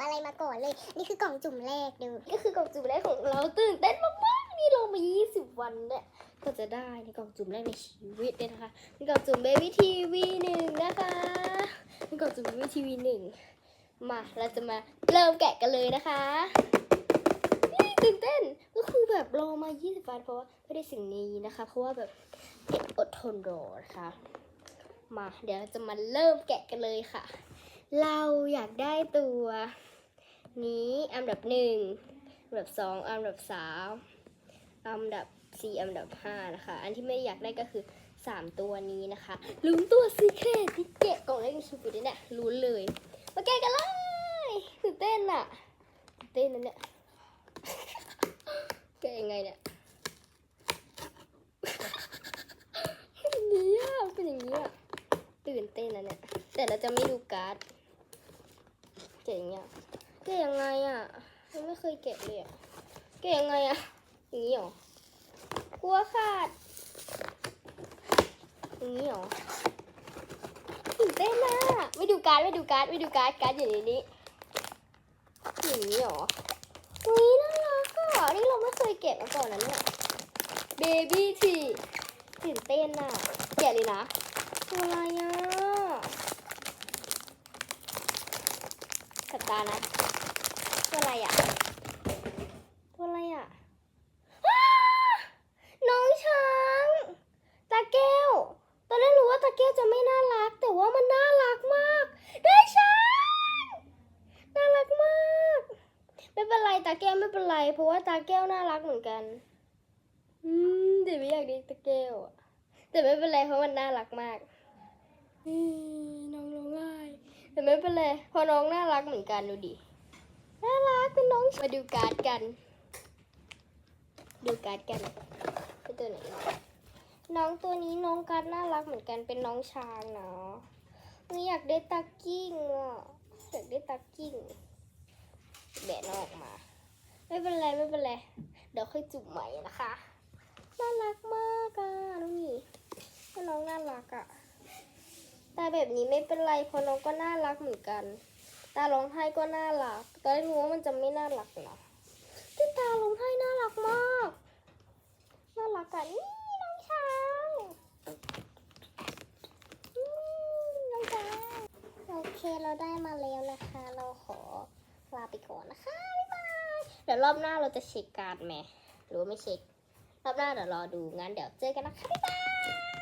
อะไรมาก่อนเลย นี่คือกล่องจุ่มแรกดูก็คือกล่องจุ่มแรกของเราตื่นเต้นมากๆนี่ลงมา 20 วันเนี่ยก็จะได้ในกล่องจุ่มแรกในชีวิตเลยนะคะในกล่องจุ่มเบบี้ทีวีหนึ่งนะคะในกล่องจุ่มเบบี้ทีวีหนึ่งมาเราจะมาเริ่มแกะกันเลยนะคะนี่ตื่นเต้นก็คือแบบรอมา 20 วันเพราะว่าไม่ได้สิ่งนี้นะคะ เพราะว่าแบบอดทนรอนะคะมาเดี๋ยวเราจะมาเริ่มแกะกันเลยค่ะ เราอยากได้ตัวนี้อันดับหนึ่งอันดับสองอันดับสามอันดับสี่อันดับห้านะคะ อันที่ไม่อยากได้ก็คือสามตัวนี้นะคะลุ้นตัวซีเครตที่เกะกล่องแรกในชีวิตนี่แหละลุ้นเลยมาแกะกันเลยตื่นเต้นอะตื่นเต้นนั่นเนี่ยแกะยังไงเนี่ยอย่างนี้อะเป็นอย่างนี้อะตื่นเต้นนะเนี่ยแต่เราจะไม่ดูการ์ดแกะอย่างเงี้ย แกะยังไงอะยังไม่เคยแกะเลยอะแกะยังไงอะอย่างนี้เหรอกลัวขาดอย่างนี้เหรอตื่นเต้นอะไม่ดูการ์ดไม่ดูการ์ดไม่ดูการ์ดการ์ดอยู่ในนี้อย่างนี้เหรออุ้ยน่ารักอะนี่เราไม่เคยแกะมาก่อนนะเนี่ยเบบี้ทีตื่นเต้นอะแกะเลยนะอะไรอะ สับตานะตัวอะไรอะ ตัวอะไรอะอ้าน้องช้าง ตาแก้ว ตอนแรกรู้ว่าตาแก้วจะไม่น่ารัก แต่ว่ามันน่ารักมาก ได้ช้าง น่ารักมาก ไม่เป็นไรตาแก้วไม่เป็นไร เพราะว่าตาแก้วน่ารักเหมือนกัน อืมแต่ไม่อยากด้ตาแก้วอะแต่ไม่เป็นไรเพราะมันน่ารักมากน้องร้องไห้ แต่ไม่เป็นไรพราะน้องน่ารักเหมือนกันดูดิ น่ารักเป็นน้อง มาดูการ์ดกัน ดูการ์ดกันเป็นตัวไหนน้องตัวนี้น้องการ์ดน่ารักเหมือนกันเป็นน้องช้างเนาะนี่อยากได้ตากิ้งอะอยากได้ตากิ้งแบะน้องออกมา ไม่เป็นไรไม่เป็นไร เดี๋ยวค่อยจุ่มใหม่นะคะ น่ารักมากอะน้องนี่น้องน่ารักอะตา แบบนี้ไม่เป็นไรเพราะน้องก็น่ารักเหมือนกัน ตาร้องไห้ก็น่ารักตอนแรกรู้ว่ามันจะไม่น่ารักนะที่ตาร้องไห้น่ารักมาก น่ารักอะนี่น้องช้างน้องช้างโอเคเราได้มาแล้วนะคะ เราขอลาไปก่อนนะคะบ๊ายบายเดี๋ยวรอบหน้าเราจะเช็คการ์ดไหมหรือไม่เช็ครอบหน้าเดี๋ยวรอดูงั้นเดี๋ยวเจอกันนะคะบ๊ายบาย